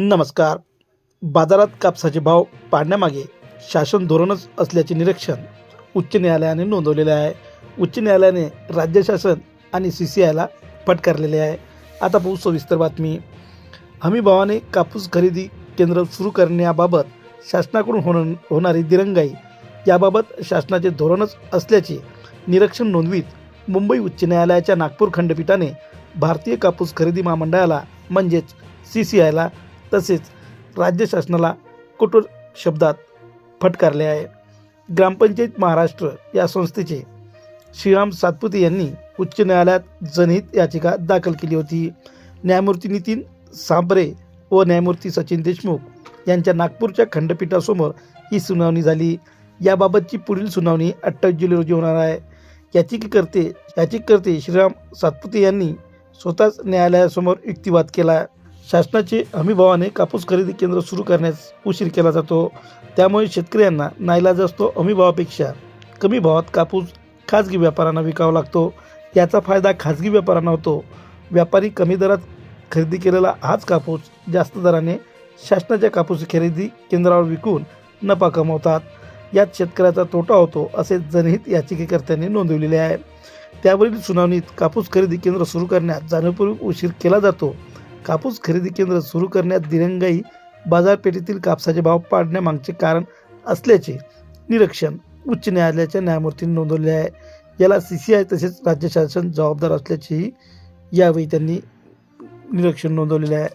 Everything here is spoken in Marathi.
नमस्कार. बाजारात कापसाचे भाव पाडण्यामागे शासन धोरणच असल्याचे निरीक्षण उच्च न्यायालयाने नोंदवलेले आहे. उच्च न्यायालयाने राज्य शासन आणि सी सी आयला फटकारलेले आहे. आता पाहू सविस्तर बातमी. हमी भावाने कापूस खरेदी केंद्र सुरू करण्याबाबत शासनाकडून होण होणारी दिरंगाई याबाबत शासनाचे धोरणच असल्याचे निरीक्षण नोंदवीत मुंबई उच्च न्यायालयाच्या नागपूर खंडपीठाने भारतीय कापूस खरेदी महामंडळाला म्हणजेच सी सी आयला तसेच राज्य शासनाला कठोर शब्दात फटकारले आहे. ग्रामपंचायत महाराष्ट्र या संस्थेचे श्रीराम सातपुते यांनी उच्च न्यायालयात जनहित याचिका दाखल केली होती. न्यायमूर्ती नितीन सांबरे व न्यायमूर्ती सचिन देशमुख यांच्या नागपूरच्या खंडपीठासमोर ही सुनावणी झाली. याबाबतची पुढील सुनावणी अठ्ठावीस जुलै रोजी होणार आहे. याचिकेकर्ते याचिकाकर्ते श्रीराम सातपुते यांनी स्वतःच न्यायालयासमोर युक्तिवाद केला. शासनाचे हमीभावाने कापूस खरेदी केंद्र सुरू करण्यास उशीर केला जातो. त्यामुळे शेतकऱ्यांना नाईलाज असतो. हमीभावापेक्षा कमी भावात कापूस खाजगी व्यापाऱ्यांना विकावा लागतो. याचा फायदा खाजगी व्यापाऱ्यांना होतो. व्यापारी कमी दरात खरेदी केलेला हाच कापूस जास्त दराने शासनाच्या कापूस खरेदी केंद्रावर विकून नफा कमवतात. यात शेतकऱ्याचा तोटा होतो असे जनहित याचिकेकर्त्यांनी नोंदवलेले आहे. त्यावरील सुनावणीत कापूस खरेदी केंद्र सुरू करण्यात जाणीवपूर्वक उशीर केला जातो. कापूस खरेदी केंद्र सुरू करण्यात दिरंगाई बाजारपेठेतील कापसाचे भाव पाडण्यामागचे कारण असल्याचे निरीक्षण उच्च न्यायालयाच्या न्यायमूर्तींनी नोंदवले आहे. याला सी सी आय तसेच राज्य शासन जबाबदार असल्याचेही यावेळी त्यांनी निरीक्षण नोंदवलेले आहे.